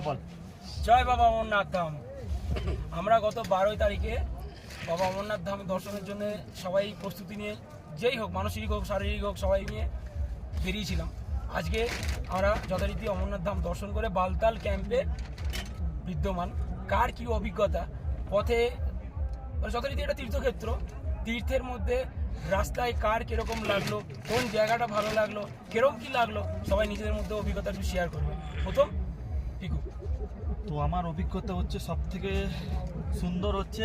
থেকে বল? জয় বাবা অমরনাথ ধাম। আমরা গত বারোই তারিখে বাবা অমরনাথ ধাম দর্শনের জন্য সবাই প্রস্তুতি নিয়ে, যেই হোক মানসিক হোক, শারীরিক হোক, সবাই নিয়ে বেরিয়েছিলাম। আজকে আমরা যথারীতি অমরনাথ ধাম দর্শন করে বালতাল ক্যাম্পে বিদ্যমান। কার কি অভিজ্ঞতা? পথে মানে যথারীতি এটা তীর্থক্ষেত্র। তীর্থের মধ্যে রাস্তায় কার কীরকম লাগল, কোন জায়গাটা ভালো লাগল কীরকম কি লাগল, সবাই নিজেদের মধ্যে অভিজ্ঞতা একটু শেয়ার করবে। প্রথম পিকু তো আমার অভিজ্ঞতা হচ্ছে সব থেকে সুন্দর হচ্ছে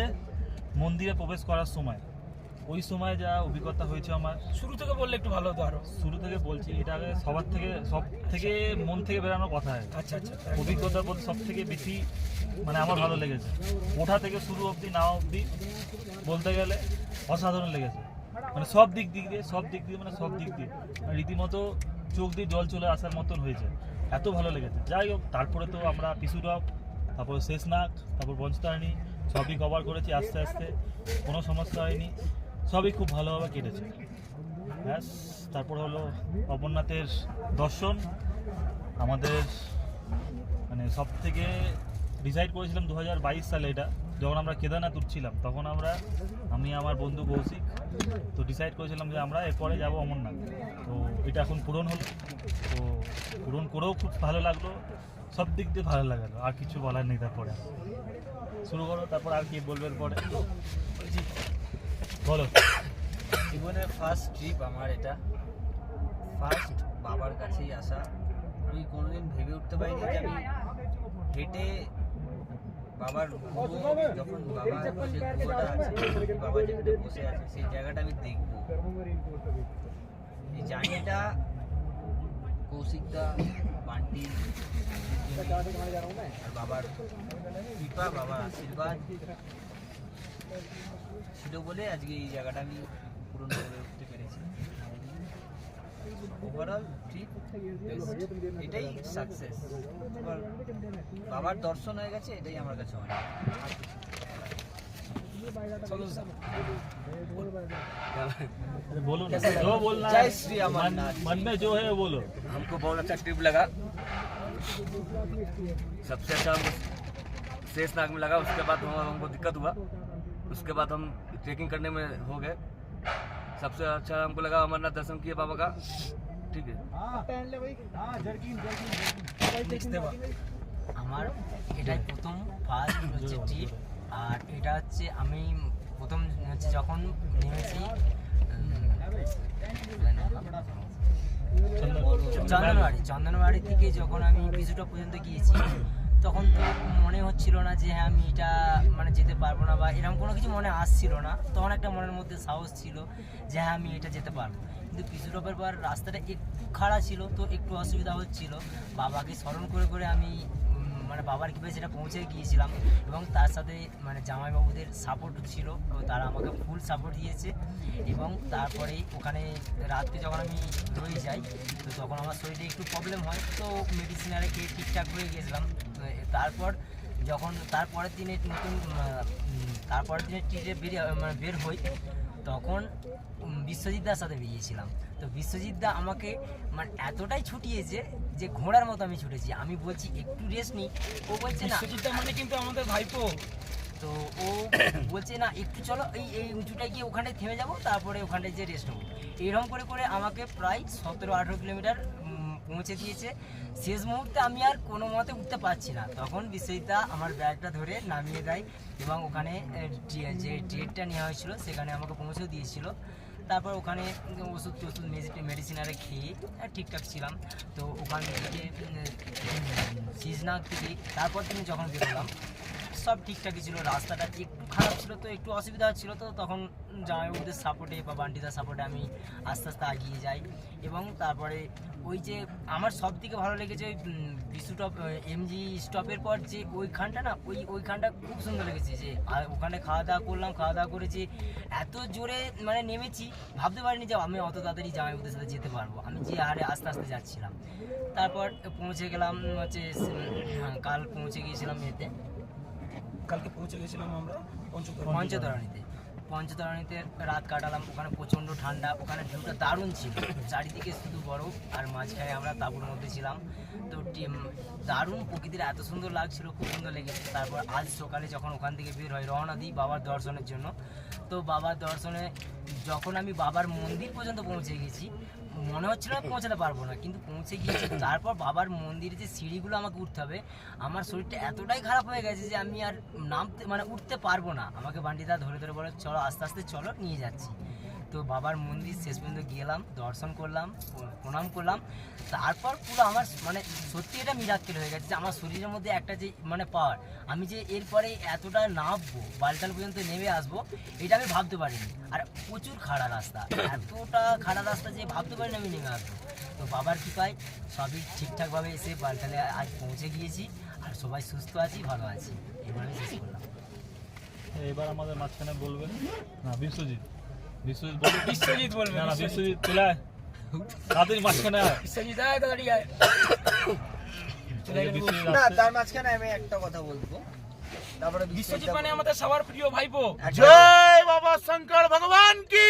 মন্দিরে প্রবেশ করার সময়। ওই সময় যা অভিজ্ঞতা হয়েছে আমার। শুরু থেকে বললে একটু ভালো হতো আরও। শুরু থেকে বলছি এটা আগে সবার থেকে সব থেকে মন থেকে বেরানোর কথা হয় আচ্ছা আচ্ছা অভিজ্ঞতা বলতে সব থেকে বেশি মানে আমার ভালো লেগেছে। ওঠা থেকে শুরু অবধি না অবধি বলতে গেলে অসাধারণ লেগেছে। মানে সব দিক দিক দিয়ে সব দিক দিয়ে মানে সব দিক দিয়ে। মানে রীতিমতো চোখ দিয়ে জল চলে আসার মতন হয়েছে। এত ভালো লেগেছে। যাই হোক, তারপরে তো আমরা পিসুডপ তারপর শেষনাগ তারপর পঞ্চতারিণী সবই কভার করেছি আস্তে আস্তে, কোনো সমস্যা হয়নি। সবই খুব ভালোভাবে কেটেছে। ব্যাস, তারপর হলো অমরনাথের দর্শন। আমাদের মানে সব থেকে ডিসাইড করেছিলাম দু হাজার বাইশ সালে এটা। যখন আমরা কেদারনাথ উঠছিলাম তখন আমরা আমি আমার বন্ধু কৌশিক তো ডিসাইড করেছিলাম যে আমরা এরপরে যাব অমরনাথ। তো এটা এখন পূরণ হলো। তো পূরণ করেও খুব ভালো লাগল সব দিক দিয়ে ভালো লাগালো আর কিছু বলার নেই তারপরে। শুরু করো তারপর আর কি বলবে পরে? বলো। জীবনের ফার্স্ট ট্রিপ আমার এটা। ফার্স্ট বাবার কাছেই আসা। আমি কোনোদিন ভেবে উঠতে পারিনি যে আমি হেঁটে বাবার যখন বাবা যে কুয়োটা আছে, বাবা যেখানে বসে আছে, সেই জায়গাটা আমি দেখব। এই জার্নিটা কৌশিকদা, বান্টি, আর বাবার কৃপা, বাবার আশীর্বাদ, ছিল বলে আজকে এই জায়গাটা আমি পূরণ করে উঠতে পেরেছি। ওভারঅল ট্রিপ এটাই সাকসেস বাবার দর্শন হয়ে গেছে এটাই আমার কাছে অনেক চলো স্যার। अरे बोलो ना जो बोलना जय है श्री मन, अमरनाथ। मन में जो है वो बोलो हमको बहुत अच्छा ट्रिप लगा सबसे अच्छा हमको शेषनाग में लगा उसके बाद हम हमको दिक्कत हुआ उसके बाद हम ट्रेकिंग करने में हो गए सबसे अच्छा हमको लगा अमरनाथ दर्शन किए बाबा का ठीक है Next দেবা। আমার এটাই প্রথম ফার্স্ট হচ্ছে ট্রিপ আর এটা হচ্ছে আমি প্রথম হচ্ছে যখন নেমেছি চন্দনবাড়ি চন্দনবাড়ি থেকে যখন আমি বিজুটা পর্যন্ত গিয়েছি তখন তো মনে হচ্ছিল না যে হ্যাঁ আমি এটা মানে যেতে পারব না বা এরকম কোনো কিছু মনে আসছিল না। তখন একটা মনের মধ্যে সাহস ছিল যে হ্যাঁ আমি এটা যেতে পারব। কিন্তু পিছুটপের পর রাস্তাটা একটু খাড়া ছিল, তো একটু অসুবিধা হচ্ছিল। বাবাকে স্মরণ করে করে আমি মানে বাবার কীভাবে সেটা পৌঁছে গিয়েছিলাম এবং তার সাথে মানে জামাইবাবুদের সাপোর্ট ছিল তো তারা আমাকে ফুল সাপোর্ট দিয়েছে এবং তারপরেই ওখানে রাত্রে যখন আমি রয়ে যাই, তো তখন আমার শরীরে একটু প্রবলেম হয়। তো মেডিসিন আরে খেয়ে ঠিকঠাক হয়ে এ- তারপর যখন তারপরের দিনে নতুন তারপরের দিনে ট্রিটে বেরিয়ে মানে বের হই তখন উম, বিশ্বজিৎদার সাথে বেরিয়েছিলাম। তো বিশ্বজিৎদা আমাকে মানে এতটাই ছুটিয়েছে যে ঘোড়ার মতো আমি ছুটেছি। আমি বলছি একটু রেস্ট নিই। ও বলছে না। মানে কিন্তু আমাদের ভাইপো। তো ও বলছে না একটু চলো এই এই উঁচুটায় গিয়ে ওখানে থেমে যাব তারপরে ওখানে যে রেস্ট নেব। এরকম করে করে আমাকে প্রায় সতেরো আঠেরো কিলোমিটার পৌঁছে দিয়েছে। শেষ মুহূর্তে আমি আর কোনো মতে উঠতে পারছি না। তখন বিশ্বজিৎদা আমার ব্যাগটা ধরে নামিয়ে দেয় এবং ওখানে যে ট্রেডটা নেওয়া হয়েছিল সেখানে আমাকে পৌঁছেও দিয়েছিল। তারপর ওখানে ওষুধ টষুধ মেডিসিন আরে খেয়ে ঠিকঠাক ছিলাম। তো ওখান থেকে সিজনাগ থেকে তারপর তুমি যখন বেরোলাম সব ঠিকঠাকই ছিল, রাস্তাটা একটু খারাপ ছিল তো, একটু অসুবিধা হচ্ছিল তো, তখন জামাইবাবুদের সাপোর্টে বা বান্টিদার সাপোর্টে আমি আস্তে আস্তে এগিয়ে যাই। এবং তারপরে ওই যে আমার সব থেকে ভালো লেগেছে ওই বিশু টপ এমজি স্টপের পর যে ওইখানটা না, ওই ওইখানটা খুব সুন্দর লেগেছে যে, আর ওখানে খাওয়া দাওয়া করলাম, খাওয়া দাওয়া করেছি। এত জোরে মানে নেমেছি, ভাবতে পারিনি যে আমি অত তাড়াতাড়ি জামাইবাবুদের সাথে যেতে পারব। আমি যে হারে আস্তে আস্তে যাচ্ছিলাম। তারপর পৌঁছে গেলাম হচ্ছে কাল পৌঁছে গিয়েছিলাম এতে। কালকে পৌঁছে গেছিলাম আমরা পঞ্চতর পঞ্চতরণীতে পঞ্চতরণীতে রাত কাটালাম, ওখানে প্রচণ্ড ঠান্ডা, ওখানে ভিউটা দারুণ ছিল। চারিদিকে শুধু বরফ আর মাঝখানে আমরা তাঁবুর মধ্যে ছিলাম। তো দারুণ প্রকৃতির এত সুন্দর লাগছিল, খুব সুন্দর লেগেছে। তারপর আজ সকালে যখন ওখান থেকে বের হয়, রওনা দিই বাবার দর্শনের জন্য। তো বাবার দর্শনে যখন আমি বাবার মন্দির পর্যন্ত পৌঁছে গেছি মনে হচ্ছিল আমি পৌঁছাতে পারব না কিন্তু পৌঁছে গিয়েছি। তারপর বাবার মন্দিরে যে সিঁড়িগুলো আমাকে উঠতে হবে আমার শরীরটা এতটাই খারাপ হয়ে গেছে যে আমি আর নামতে মানে উঠতে পারব না। আমাকে বান্ডিদা ধরে ধরে বলে চলো আস্তে আস্তে চলো নিয়ে যাচ্ছি। তো বাবার মন্দির শেষ পর্যন্ত গেলাম, দর্শন করলাম প্রণাম করলাম। তারপর পুরো আমার মানে সত্যি এটা মিরাক্কেল হয়ে গেছে যে আমার শরীরের মধ্যে একটা যে মানে পাওয়ার আমি যে এরপরে এতটা নামবো বালটাল পর্যন্ত নেমে আসব, এটা আমি ভাবতে পারিনি। আর প্রচুর খাড়া রাস্তা, এতটা খাড়া রাস্তা যে ভাবতে পারিনি আমি নেমে আসব। তো বাবার কৃপায় সবই ঠিকঠাকভাবে এসে বালটালে আজ পৌঁছে গিয়েছি, আর সবাই সুস্থ আছি, ভালো আছি। এবারে শেষ করলাম। এবার আমাদের মাঝখানে বলবেন? না, বিশ্বজিৎ। বিশ্বজিৎ বলবে বিশ্বজিৎ বলবে না না বিশ্বজিৎ চলে আয় রাতের মাঝখানে আয় বিশ্বজিৎ আয় তাড়াতাড়ি আয় না তার মাঝখানে আমি একটা কথা বলবো তারপরে বিশ্বজিৎ মানে আমাদের সবার প্রিয় ভাইপো জয় বাবা শঙ্কর ভগবান কি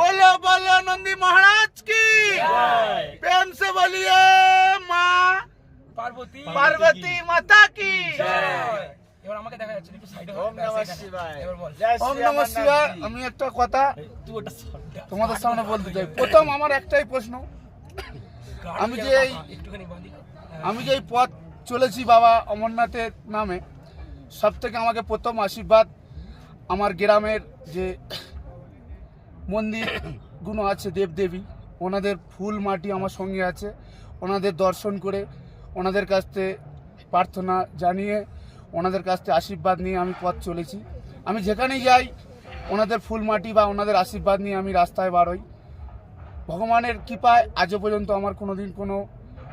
বলো বলো নন্দী মহারাজ কি প্রেম সে বলিয়ে মা পার্বতী পার্বতী মাতা কি জয় এবার আমাকে দেখা যাচ্ছে একটু সাইডে ওম নমঃ শিবায়। এবার বল। ওম নমঃ শিবায় আমি একটা কথা তুই ওটা তোমাদের সামনে বলতে চাই। প্রথম আমার একটাই প্রশ্ন। আমি যে এই- হ্যাঁ। আমি যে এই পথ চলেছি বাবা অমরনাথের নামে সব থেকে আমাকে প্রথম আশীর্বাদ আমার গ্রামের যে মন্দিরগুলো আছে দেবদেবী ওনাদের ফুল মাটি আমার সঙ্গে আছে। ওনাদের দর্শন করে ওনাদের কাছ থেকে প্রার্থনা জানিয়ে ওনাদের কাছ থেকে আশীর্বাদ নিয়ে আমি পথ চলেছি। আমি যেখানেই যাই, ওনাদের ফুল মাটি বা ওনাদের আশীর্বাদ নিয়ে আমি রাস্তায় বাড়ই ভগবানের কৃপায় আজও পর্যন্ত আমার কোনোদিন কোনো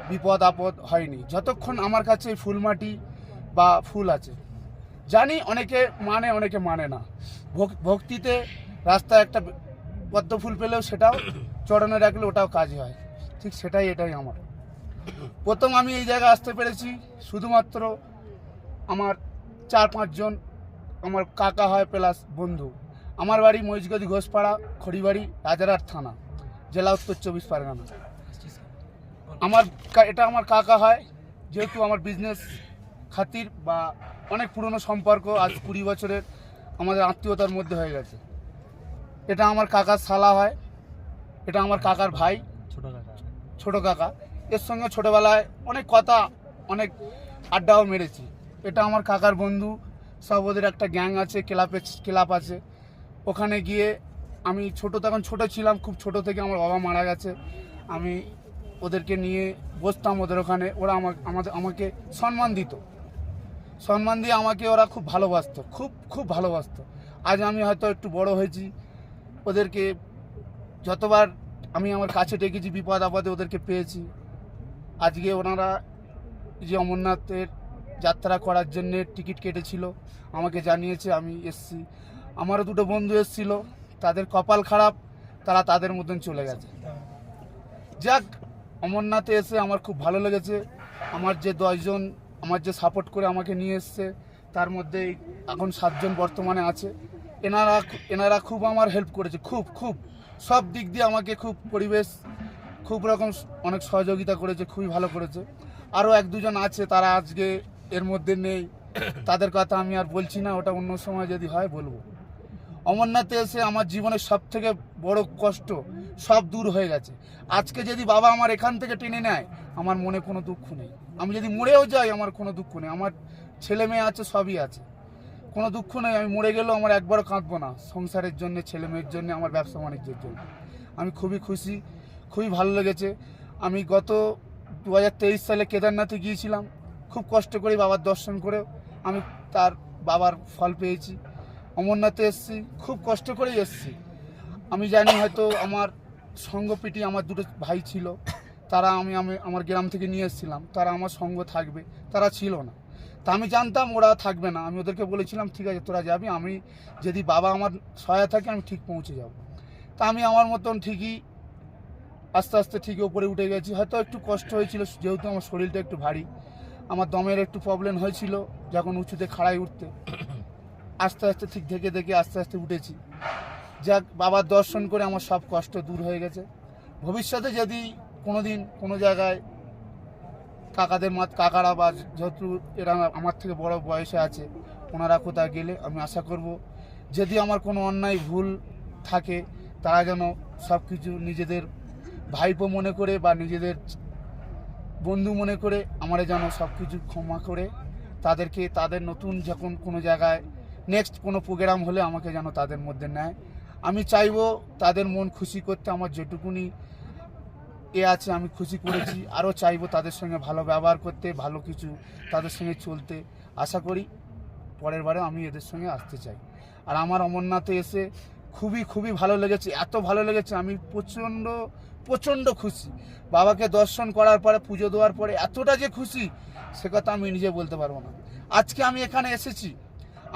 বিপদ, আপদ হয়নি। যতক্ষণ আমার কাছে ফুলমাটি বা ফুল আছে, জানি অনেকে মানে অনেকে মানে না। ভক- ভক্তিতে রাস্তায় একটা পদ্ম ফুল পেলেও সেটাও চড়ানো রাখলে ওটাও কাজ হয়। ঠিক সেটাই, এটাই আমার। প্রথম আমি এই জায়গায় আসতে পেরেছি, শুধুমাত্র আমার চার পাঁচজন আমার কাকা হয় প্লাস বন্ধু। আমার বাড়ি মহিষগদি ঘোষপাড়া খড়িবাড়ি রাজারহাট থানা জেলা উত্তর চব্বিশ পরগনা। আমার এটা আমার কাকা হয় যেহেতু আমার বিজনেস খাতির বা অনেক পুরনো সম্পর্ক আজ কুড়ি বছরের আমাদের আত্মীয়তার মধ্যে হয়ে গেছে। এটা আমার কাকার শালা হয় এটা আমার কাকার ভাই ছোট কাকা। ছোট কাকা। এর সঙ্গে ছোটবেলায় অনেক কথা অনেক আড্ডাও মেরেছি। এটা আমার কাকার বন্ধু সব ওদের একটা গ্যাং আছে, ক্লাবে ক্লাব আছে। ওখানে গিয়ে আমি ছোট, তখন ছোট ছিলাম, খুব ছোট থেকে আমার বাবা মারা গেছে। আমি ওদেরকে নিয়ে বসতাম ওদের ওখানে, ওরা আমাকে, আমাদের, আমাকে সম্মান দিত। সম্মান দিয়ে আমাকে ওরা খুব ভালোবাসতো, খুব খুব ভালোবাসতো। আজ আমি হয়তো একটু বড় হয়েছি, ওদেরকে যতবার আমি আমার কাছে ডেকেছি, বিপদ আপদে ওদেরকে পেয়েছি। আজকে ওনারা যে অমরনাথের যাত্রা করার জন্য টিকিট কেটেছিল। আমাকে জানিয়েছে, আমি এসছি। আমারও দুটো বন্ধু এসছিল। তাদের কপাল খারাপ, তারা তাদের মতন চলে গেছে। যাক, অমরনাথে এসে আমার খুব ভালো লেগেছে। আমার যে দশজন, আমার যে সাপোর্ট করে আমাকে নিয়ে এসছে, তার মধ্যে এখন সাতজন বর্তমানে আছে। এনারা এনারা খুব আমার হেল্প করেছে, খুব খুব। সব দিক দিয়ে আমাকে খুব পরিবেশ, খুব রকম অনেক সহযোগিতা করেছে, খুবই ভালো করেছে। আরও এক দুজন আছে, তারা আজকে এর মধ্যে নেই। তাদের কথা আমি আর বলছি না, ওটা অন্য সময় যদি হয় বলব। অমরনাথে এসে আমার জীবনের সব থেকে বড় কষ্ট সব দূর হয়ে গেছে। আজকে যদি বাবা আমার এখান থেকে টেনে নেয়, আমার মনে কোনো দুঃখ নেই। আমি যদি মরেও যাই, আমার কোনো দুঃখ নেই। আমার ছেলে মেয়ে আছে, সবই আছে। কোনো দুঃখ নেই, আমি মরে গেলেও আমার একবারও কাঁদবো না। সংসারের জন্য, ছেলে মেয়ের জন্য, আমার ব্যবসা বাণিজ্যের জন্য। আমি খুবই খুশি, খুবই ভালো লেগেছে। আমি গত দু হাজার তেইশ সালে কেদারনাথে গিয়েছিলাম। খুব কষ্ট করে বাবার দর্শন করে আমি তার বাবার ফল পেয়েছি। অমরনাথে এসেছি, খুব কষ্ট করেই এসেছি। আমি জানি হয়তো আমার সঙ্গপিটি আমার দুটো ভাই ছিল, তারা আমি আমি আমার গ্রাম থেকে নিয়ে এসেছিলাম। তারা আমার সঙ্গ থাকবে, তারা ছিল না। তা আমি জানতাম ওরা থাকবে না। আমি ওদেরকে বলেছিলাম, ঠিক আছে, তোরা যাবি, আমি যদি বাবা আমার সহায় থাকে, আমি ঠিক পৌঁছে যাব। তা আমি আমার মতন ঠিকই, আস্তে আস্তে ঠিকই ওপরে উঠে গেছি। হয়তো একটু কষ্ট হয়েছিল, যেহেতু আমার শরীরটা একটু ভারী। আমার দমের একটু প্রবলেম হয়েছিল যখন উঁচুতে খাড়াই উঠতে। আস্তে আস্তে ঠিক দেখে দেখে আস্তে আস্তে উঠেছি। যাক, বাবার দর্শন করে আমার সব কষ্ট দূর হয়ে গেছে। ভবিষ্যতে যদি কোনো দিন কোনো জায়গায় কাকাদের মাত কাকারা বা যেহেতু এরা আমার থেকে বড় বয়সে আছে, ওনারা কোথাও গেলে আমি আশা করব, যদি আমার কোনো অন্যায় ভুল থাকে, তারা যেন সব কিছু নিজেদের ভাইপো মনে করে বা নিজেদের বন্ধু মনে করে আমার যেন সব কিছু ক্ষমা করে, তাদেরকে তাদের নতুন যখন কোনো জায়গায় নেক্সট কোনো প্রোগ্রাম হলে আমাকে যেন তাদের মধ্যে নেয়। আমি চাইব তাদের মন খুশি করতে আমার যেটুকুনি এ আছে আমি খুশি করেছি। আরও চাইব তাদের সঙ্গে ভালো ব্যবহার করতে, ভালো কিছু তাদের সঙ্গে চলতে। আশা করি পরের বারে আমি এদের সঙ্গে আসতে চাই। আর আমার অমরনাথে এসে খুবই খুবই ভালো লেগেছে, এত ভালো লেগেছে। আমি প্রচণ্ড প্রচণ্ড খুশি। বাবাকে দর্শন করার পরে, পুজো দেওয়ার পরে এতটা যে খুশি, সে কথা আমি নিজে বলতে পারব না। আজকে আমি এখানে এসেছি।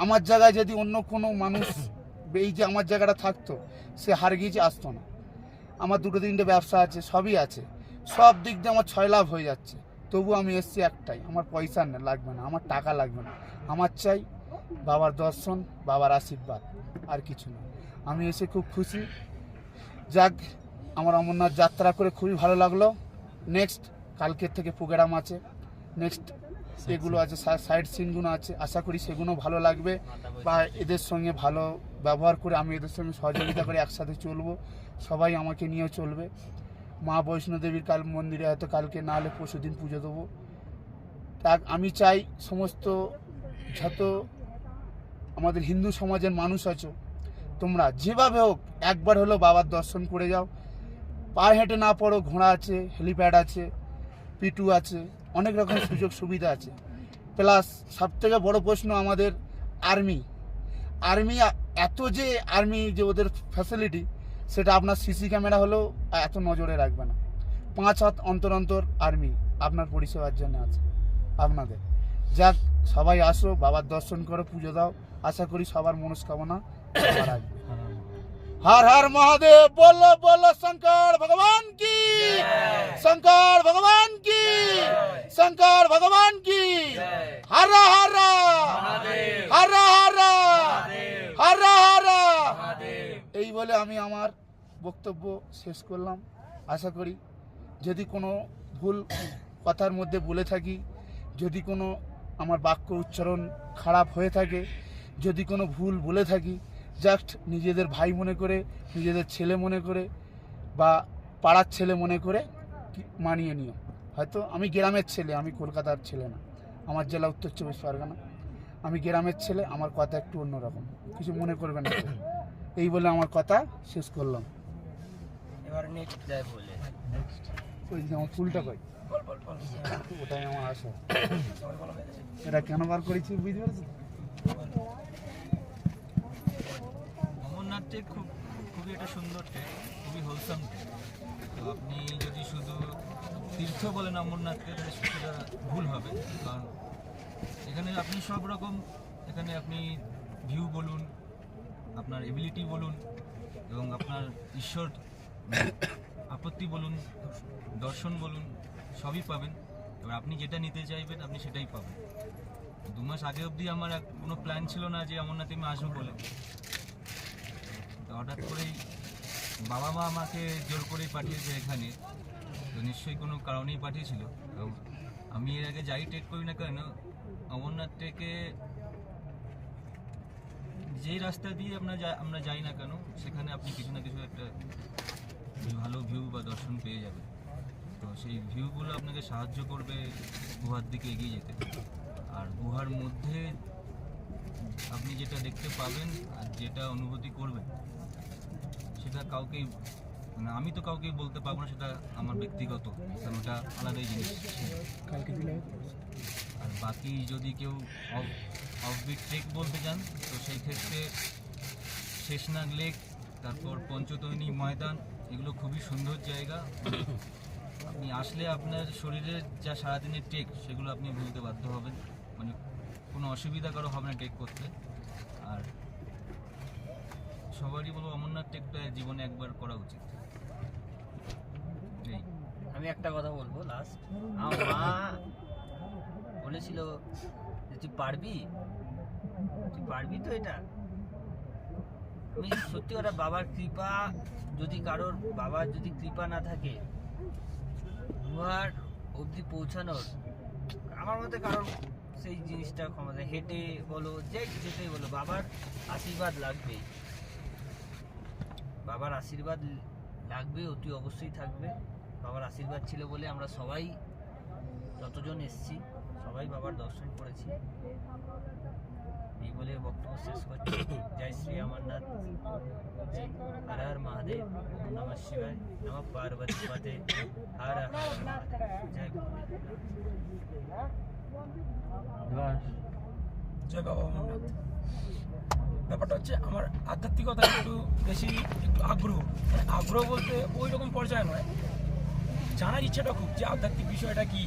আমার জায়গায় যদি অন্য কোনো মানুষ এই যে আমার জায়গাটা থাকতো, সে হার গিয়েছে আসতো না। আমার দুটো তিনটে ব্যবসা আছে, সবই আছে। সব দিক দিয়ে আমার ছয় লাভ হয়ে যাচ্ছে। তবু আমি এসছি একটাই, আমার পয়সা লাগবে না, আমার টাকা লাগবে না। আমার চাই বাবার দর্শন, বাবার আশীর্বাদ, আর কিছু না। আমি এসে খুব খুশি। যাক আমার অমরনাথ যাত্রা করে খুবই ভালো লাগল। নেক্সট কালকের থেকে প্রোগ্রাম আছে। নেক্সট এগুলো আছে সাইড সিনগুলো আছে। আশা করি সেগুলো ভালো লাগবে। বা এদের সঙ্গে ভালো ব্যবহার করে আমি এদের সঙ্গে সহযোগিতা করে একসাথে চলবো। সবাই আমাকে নিয়ে চলবে। মা বৈষ্ণোদেবীর কাল মন্দিরে হয়তো কালকে না হলে পরশু দিন পুজো দেবো। তা আমি চাই সমস্ত যত আমাদের হিন্দু সমাজের মানুষ আছো তোমরা যেভাবে হোক একবার হলো বাবার দর্শন করে যাও। পায়ে হেঁটে না পড়ো, ঘোড়া আছে, হেলিপ্যাড আছে, পিটু আছে, অনেক রকম সুযোগ সুবিধা আছে। প্লাস সবথেকে বড় প্রশ্ন আমাদের আর্মি। আর্মি এত যে আর্মি যে ওদের ফ্যাসিলিটি সেটা আপনার সিসি ক্যামেরা হলেও এত নজরে রাখবে না। পাঁচ হাত অন্তর অন্তর আর্মি আপনার পরিষেবার জন্য আছে, আপনাদের। যাক, সবাই আসো, বাবার দর্শন করো, পুজো দাও। আশা করি সবার মনস্কামনা রাখবে হর হর মহাদেব বলো বলো শঙ্কর ভগবান কি? শঙ্কর ভগবান কি? শঙ্কর ভগবান কি? হর হর। হর হর। হর হর। এই বলে আমি আমার বক্তব্য শেষ করলাম। আশা করি যদি কোনো ভুল কথার মধ্যে বলে থাকি যদি কোনো আমার বাক্য উচ্চারণ খারাপ হয়ে থাকে যদি কোনো ভুল বলে থাকি জাস্ট নিজেদের ভাই মনে করে নিজেদের ছেলে মনে করে বা পাড়ার ছেলে মনে করে মানিয়ে নিও। হয়তো আমি গ্রামের ছেলে আমি কলকাতার ছেলে না। আমার জেলা উত্তর চব্বিশ পরগনা। আমি গ্রামের ছেলে আমার কথা একটু অন্যরকম। কিছু মনে করবেন না এই বলে আমার কথা শেষ করলাম। এবার নেক্সট বলে। ওই যে আমার ফুলটা কই? ওটাই আমার আশা। এটা কেন বার করেছি বুঝতে পারছি অমরনাথ ট্রেক খুব, খুবই একটা সুন্দর ট্রেক খুবই হোলসাম ট্রেক তো আপনি যদি শুধু তীর্থ বলেন অমরনাথকে, তাহলে সেটা ভুল হবে। কারণ এখানে আপনি সব রকম, এখানে আপনি ভিউ বলুন, আপনার এবিলিটি বলুন, এবং আপনার ঈশ্বর, আপত্তি বলুন, দর্শন বলুন, সবই পাবেন। এবার আপনি যেটা নিতে চাইবেন, আপনি সেটাই পাবেন। দু মাস আগে অবধি আমার কোনো প্ল্যান ছিল না যে অমরনাথে আমি আসব বলে। হঠাৎ করেই বাবা মা আমাকে জোর করেই পাঠিয়েছে এখানে। তো নিশ্চয়ই কোনো কারণেই পাঠিয়েছিল। এবং আমি এর আগে যাই টেক করি না কেন, অমরনাথ টেকে যেই রাস্তা দিয়ে আমরা আমরা যাই না কেন, সেখানে আপনি কিছু না কিছু একটা ভালো ভিউ বা দর্শন পেয়ে যাবেন। তো সেই ভিউগুলো আপনাকে সাহায্য করবে গুহার দিকে এগিয়ে যেতে। আর গুহার মধ্যে আপনি যেটা দেখতে পাবেন আর যেটা অনুভূতি করবেন সেটা কাউকেই মানে আমি তো কাউকেই বলতে পারব না সেটা আমার ব্যক্তিগত কারণ ওটা আলাদাই জিনিস। কালকে আর বাকি যদি কেউ অফ অফবিট ট্রেক বলতে চান তো সেই ক্ষেত্রে শেষনাগ লেক তারপর পঞ্চতৈনী ময়দান এগুলো খুবই সুন্দর জায়গা। আপনি আসলে আপনার শরীরের যা সারাদিনের টেক সেগুলো আপনি ভুলতে বাধ্য হবেন। মানে কোনো অসুবিধা কারও হবে না টেক করতে। আর সবারই বলব অমরনাথ টেকটা জীবনে একবার করা উচিত। আমি একটা কথা বলব লাস্ট আমার মা বলেছিল যে, তুই পারবি? তুই পারবি তো এটা? আমি সত্যি কথা, বাবার কৃপা যদি কারোর, বাবার যদি কৃপা না থাকে গুহার অবধি পৌঁছানোর, আমার মতে কারোর সেই জিনিসটা ক্ষমতা হেঁটে বলো, যে যেতেই বলো, বাবার আশীর্বাদ লাগবেই। বাবার আশীর্বাদ লাগবে অতি অবশ্যই থাকবে। বাবার আশীর্বাদ ছিল বলে আমরা সবাই যতজন এসছি সবাই বাবার দর্শন করেছি। এই বলে বক্তব্য শেষ করছি। জয় শ্রী অমরনাথ। হর হর মহাদেব। নম শিবায়। নম পার্বতী পতে হর হর জয় জয় বাবা অমরনাথ। ব্যাপারটা হচ্ছে আমার আধ্যাত্মিকতা একটু বেশি একটু আগ্রহ। মানে আগ্রহ বলতে ওই রকম পর্যায়ে নয়। জানার ইচ্ছাটা খুব যে আধ্যাত্মিক বিষয়টা কি,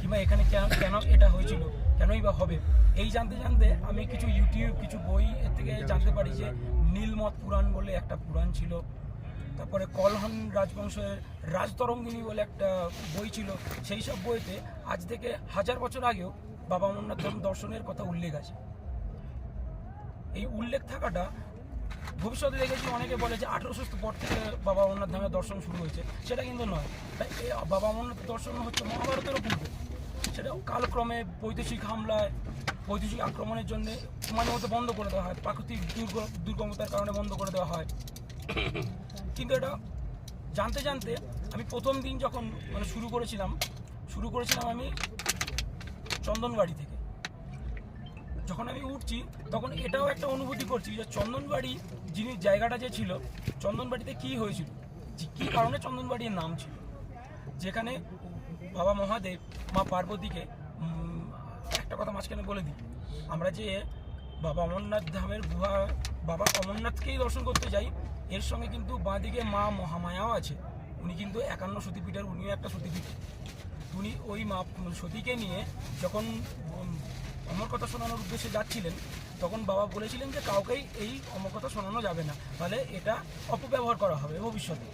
কিংবা এখানে কেন কেন এটা হয়েছিল, কেনই বা হবে। এই জানতে জানতে আমি কিছু ইউটিউব কিছু বই এর থেকে জানতে পারি যে নীলমত পুরাণ বলে একটা পুরাণ ছিল। তারপরে কলহন রাজবংশের রাজতরঙ্গিনী বলে একটা বই ছিল। সেই সব বইতে আজ থেকে হাজার বছর আগেও বাবা অমরনাথ দর্শনের কথা উল্লেখ আছে। এই উল্লেখ থাকাটা ভবিষ্যতে দেখেছি অনেকে বলে যে আঠেরোশো পর থেকে বাবা অমরনাথ ধামের দর্শন শুরু হয়েছে। সেটা কিন্তু নয়। বাবা অমরনাথ দর্শন হচ্ছে মহাভারতেরও পূর্বে। সেটা কালক্রমে বৈদেশিক হামলায়, বৈদেশিক আক্রমণের জন্য মানে মতো বন্ধ করে দেওয়া হয়। প্রাকৃতিক দুর্গ, দুর্গমতার কারণে বন্ধ করে দেওয়া হয়। কিন্তু এটা জানতে জানতে আমি প্রথম দিন যখন মানে শুরু করেছিলাম শুরু করেছিলাম আমি চন্দনবাড়ি থেকে। যখন আমি উঠছি, তখন এটাও একটা অনুভূতি করছি যে চন্দনবাড়ি যিনি জায়গাটা যে ছিল, চন্দনবাড়িতে কি হয়েছিল? কী কারণে চন্দনবাড়ির নাম ছিল? যেখানে বাবা মহাদেব, মা পার্বতীকে একটা কথা মাঝখানে বলে দিই। আমরা যে বাবা অমরনাথ ধামের গুহা, বাবা অমরনাথকেই দর্শন করতে যাই, এর সঙ্গে কিন্তু বাঁদিকে মা মহামায়াও আছে। উনি কিন্তু একান্ন সতীপীঠের, উনিও একটা সতীপীঠ। উনি ওই মা সতীকে নিয়ে যখন অমর কথা শোনানোর উদ্দেশ্যে যাচ্ছিলেন, তখন বাবা বলেছিলেন যে কাউকেই এই অমর কথা শোনানো যাবে না, তাহলে এটা অপব্যবহার করা হবে ভবিষ্যতে।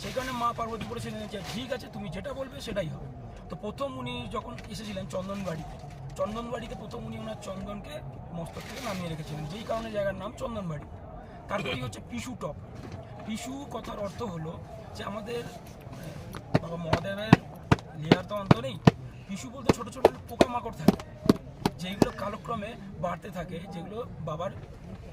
সেই কারণে মা পার্বতী বলেছিলেন যে ঠিক আছে, তুমি যেটা বলবে সেটাই হবে। তো প্রথম উনি যখন এসেছিলেন চন্দনবাড়িতে চন্দনবাড়িতে প্রথম উনি ওনার চন্দনকে মস্তক থেকে নামিয়ে রেখেছিলেন, যেই কারণে জায়গার নাম চন্দনবাড়ি। তারপরেই হচ্ছে পিসু টপ। পিসু কথার অর্থ হলো যে আমাদের, বাবা মহাদেবের লেয়ার তো অন্ত নেই, পিসু বলতে ছোট ছোট পোকামাকড় থাকে। যেগুলো কালক্রমে বাড়তে থাকে, যেগুলো বাবার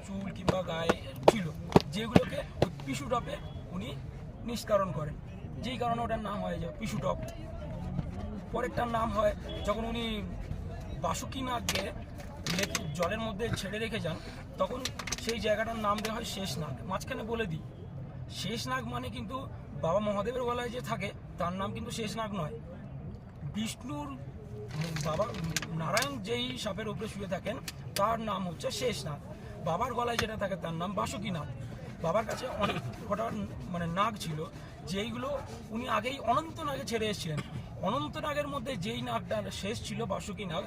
চুল কিংবা গায়ে ছিল, যেগুলোকে ওই পিসু টপে উনি নিষ্কারণ করেন। যেই কারণে ওটার নাম হয় যে পিসু টপ। পরেরটার নাম হয়, যখন উনি বাসুকিনাথকে লেক- জলের মধ্যে ছেড়ে রেখে যান, তখন সেই জায়গাটার নাম দেওয়া হয় শেষনাগ। মাঝখানে বলে দিই, শেষনাগ মানে কিন্তু বাবা মহাদেবের গলায় যে থাকে, তার নাম কিন্তু শেষনাগ নয়। বিষ্ণুর বাবা, নারায়ণ যেই সাপের উপরে শুয়ে থাকেন, তার নাম হচ্ছে শেষনাগ বাবার গলায় যেটা থাকে, তার নাম বাসুকীনাথ। বাবার কাছে অনেক কটা মানে নাগ ছিল, যেইগুলো উনি আগেই অনন্ত নাগে ছেড়ে এসেছিলেন। অনন্ত নাগের মধ্যে যেই নাগটা শেষ ছিল বাসুকী নাগ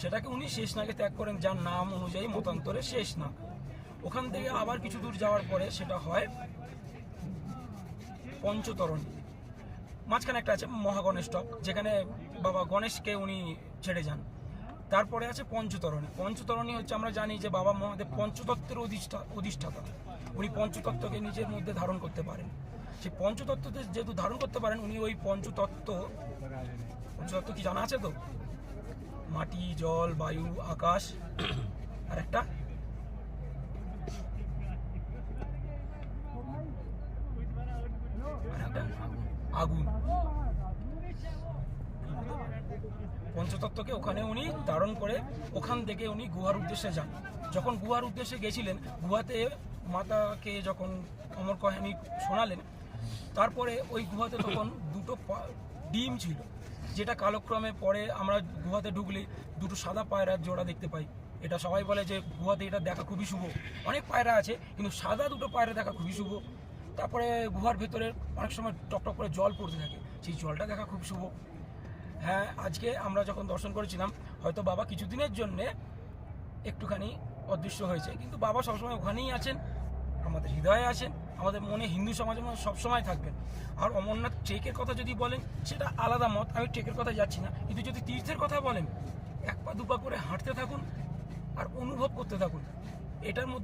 সেটাকে উনি শেষ নাগে ত্যাগ করেন, যার নাম অনুযায়ী মতান্তরে শেষ নাগ ওখান থেকে আবার কিছু দূর যাওয়ার পরে সেটা হয় পঞ্চতরণী। মাঝখানে একটা আছে মহাগণেশ টপ যেখানে বাবা গণেশকে উনি ছেড়ে যান। তারপরে আছে পঞ্চতরণী। পঞ্চতরণী হচ্ছে আমরা জানি যে বাবা মহাদেব পঞ্চতত্ত্বের অধিষ্ঠা অধিষ্ঠাতা। উনি পঞ্চতত্ত্বকে নিজের মধ্যে ধারণ করতে পারেন। সেই পঞ্চতত্ত্বতে যেহেতু ধারণ করতে পারেন, উনি ওই পঞ্চতত্ত্ব পঞ্চতত্ত্ব কি জানা আছে তো? মাটি, জল, বায়ু, আকাশ, আর একটা আর একটা আগুন পঞ্চতত্ত্বকে ওখানে উনি ধারণ করে ওখান থেকে উনি গুহার উদ্দেশ্যে যান। যখন গুহার উদ্দেশ্যে গেছিলেন, গুহাতে মাতাকে যখন অমর কাহিনী শোনালেন, তারপরে ওই গুহাতে তখন দুটো ডিম ছিল, যেটা কালক্রমে পরে আমরা গুহাতে ঢুকলে দুটো সাদা পায়রার জোড়া দেখতে পাই। এটা সবাই বলে যে গুহাতে এটা দেখা খুবই শুভ। অনেক পায়রা আছে, কিন্তু সাদা দুটো পায়রা দেখা খুবই শুভ। তারপরে গুহার ভেতরে অনেক সময় টকটক করে জল পড়তে থাকে, সেই জলটা দেখা খুব শুভ। হ্যাঁ আজকে আমরা যখন দর্শন করেছিলাম, হয়তো বাবা কিছুদিনের জন্যে একটুখানি অদৃশ্য হয়েছে। কিন্তু বাবা সবসময় ওখানেই আছেন, আমাদের হৃদয়ে আছেন, আমাদের মনে হিন্দু সমাজের মধ্যে সবসময় থাকবেন। আর অমরনাথ ট্রেকের কথা যদি বলেন, সেটা আলাদা মত, আমি ট্রেকের কথা যাচ্ছি না। কিন্তু যদি তীর্থের কথা বলেন, এক পা দু পা করে হাঁটতে থাকুন আর অনুভব করতে থাকুন, এটার মধ্যে